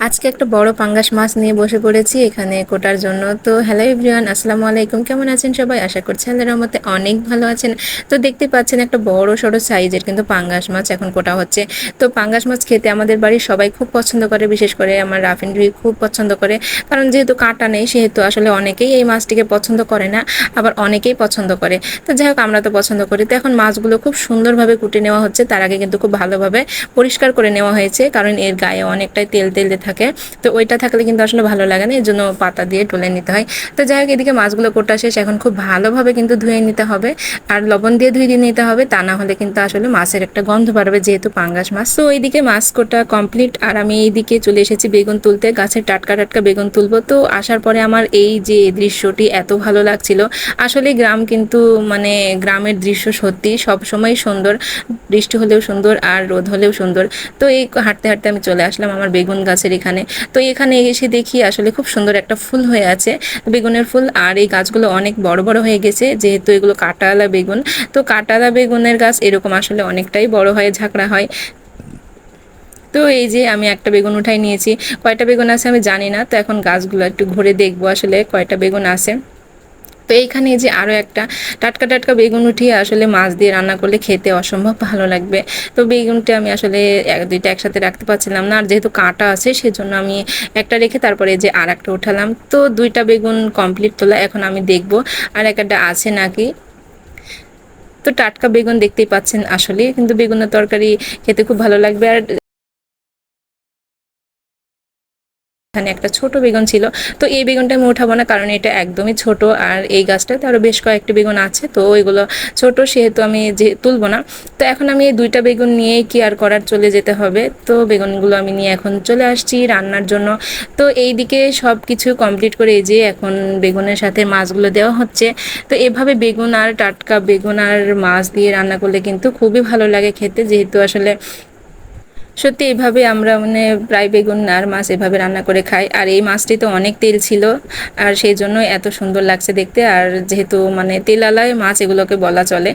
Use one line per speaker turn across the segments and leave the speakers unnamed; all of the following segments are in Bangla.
আজকে একটা বড় পাঙ্গাস মাছ নিয়ে বসে পড়েছি এখানে কোটার জন্য। তো হ্যালো এভরিওয়ান আসসালামু আলাইকুম। কেমন আছেন সবাই? আশা করছি আল্লাহর মতে অনেক ভালো আছেন। তো দেখতে পাচ্ছেন একটা বড় সড়ো সাইজের কিন্তু পাঙ্গাস মাছ এখন কোটা হচ্ছে। তো পাঙ্গাস মাছ খেতে আমাদের বাড়ির সবাই খুব পছন্দ করে, বিশেষ করে আমার রাফিন রুই খুব পছন্দ করে। কারণ যেহেতু কাঁটা নেই, সেহেতু আসলে অনেকেই এই মাছটিকে পছন্দ করে না, আবার অনেকেই পছন্দ করে। তো যাই হোক, আমরা তো পছন্দ করি। তো এখন মাছগুলো খুব সুন্দরভাবে কুটে নেওয়া হচ্ছে। তার আগে কিন্তু খুব ভালোভাবে পরিষ্কার করে নেওয়া হয়েছে, কারণ এর গায়ে অনেকটাই তেল তেল থাকে। তো ওইটা থাকলে কিন্তু আসলে ভালো লাগে না এই জন্য পাতা দিয়ে টুলে নিতে হয়। তো যাই হোক, এদিকে মাছগুলো কোটা শেষ, এখন খুব ভালোভাবে কিন্তু ধুয়ে নিতে হবে। আর লবণ দিয়ে ধুয়ে দিয়ে নিতে হবে, তা না হলে কিন্তু আসলে মাছের একটা গন্ধ বাড়বে, যেহেতু পাঙ্গাস মাছ। তো ওইদিকে মাছ কোটা কমপ্লিট আর আমি এইদিকে চলে এসেছি বেগুন তুলতে, গাছের টাটকা টাটকা বেগুন তুলবো। তো আসার পরে আমার এই যে দৃশ্যটি এত ভালো লাগছিল। আসলে গ্রাম কিন্তু মানে গ্রামের দৃশ্য সত্যি, সব সময় সুন্দর। বৃষ্টি হলেও সুন্দর, আর রোদ হলেও সুন্দর। তো এই হাঁটতে হাঁটতে আমি চলে আসলাম আমার বেগুন গাছের এখানে। তো এখানে এসে দেখি আসলে খুব সুন্দর একটা ফুল হয়ে আছে, বেগুনের ফুল। আর এই গাছগুলো অনেক বড় বড় হয়ে গেছে, যেহেতু এগুলো কাটালা বেগুন। তো কাটালা বেগুনের গাছ এরকম আসলে অনেকটাই বড় হয় ঝাঁকড়া হয়। তো এই যে আমি একটা বেগুন উঠাই নিয়েছি। কয়টা বেগুন আছে আমি জানি না, তো এখন গাছগুলো একটু ঘুরে দেখব আসলে কয়টা বেগুন আছে। তো এইখানে যে আরও একটা টাটকা টাটকা বেগুন উঠিয়ে আসলে মাছ দিয়ে রান্না করলে খেতে অসম্ভব ভালো লাগবে। তো বেগুনটা আমি আসলে এক, দুইটা একসাথে রাখতে পারছিলাম না। আর যেহেতু কাঁটা আছে, সেজন্য আমি একটা রেখে তারপরে যে আর একটা উঠালাম। তো দুইটা বেগুন কমপ্লিট তোলা, এখন আমি দেখব আর একটা আছে নাকি। তো টাটকা বেগুন দেখতেই পাচ্ছেন আসলে, কিন্তু বেগুনের তরকারি খেতে খুব ভালো লাগবে। আর এখানে একটা ছোট বেগুন ছিল। তো এই বেগুনটা আমি উঠাবো না, কারণ এটা একদমই ছোট। আর এই গাছটাতে আরও বেশ কয়েকটি বেগুন আছে, তো ওইগুলো ছোট সেহেতু আমি যে তুলবো না। তো এখন আমি এই দুইটা বেগুন নিয়েই কি আর করার চলে যেতে হবে। তো বেগুনগুলো আমি নিয়ে এখন চলে আসছি রান্নার জন্য। তো এই দিকে সব কিছু কমপ্লিট করে যে এখন বেগুনের সাথে মাছগুলো দেওয়া হচ্ছে। তো এভাবে বেগুন আর টাটকা বেগুন আর মাছ দিয়ে রান্না করলে কিন্তু খুবই ভালো লাগে খেতে, যেহেতু আসলে সত্যি এইভাবে আমরা মানে প্রায় বেগুন আর মাছ এভাবে রান্না করে খাই। আর এই মাছটি তো অনেক তেল ছিল, আর সেই জন্য এত সুন্দর লাগছে দেখতে। আর যেহেতু মানে তেলালায় মাছ এগুলোকে বলা চলে,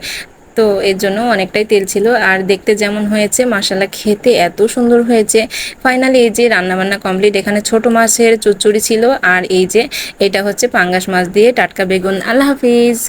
তো এর জন্য অনেকটাই তেল ছিল। আর দেখতে যেমন হয়েছে মাসালা খেতে এত সুন্দর হয়েছে। ফাইনালি এই যে রান্নাবান্না কমপ্লিট এখানে ছোট মাছের চুচুড়ি ছিল। আর এই যে এটা হচ্ছে পাঙ্গাস মাছ দিয়ে টাটকা বেগুন। আল্লাহ হাফিজ।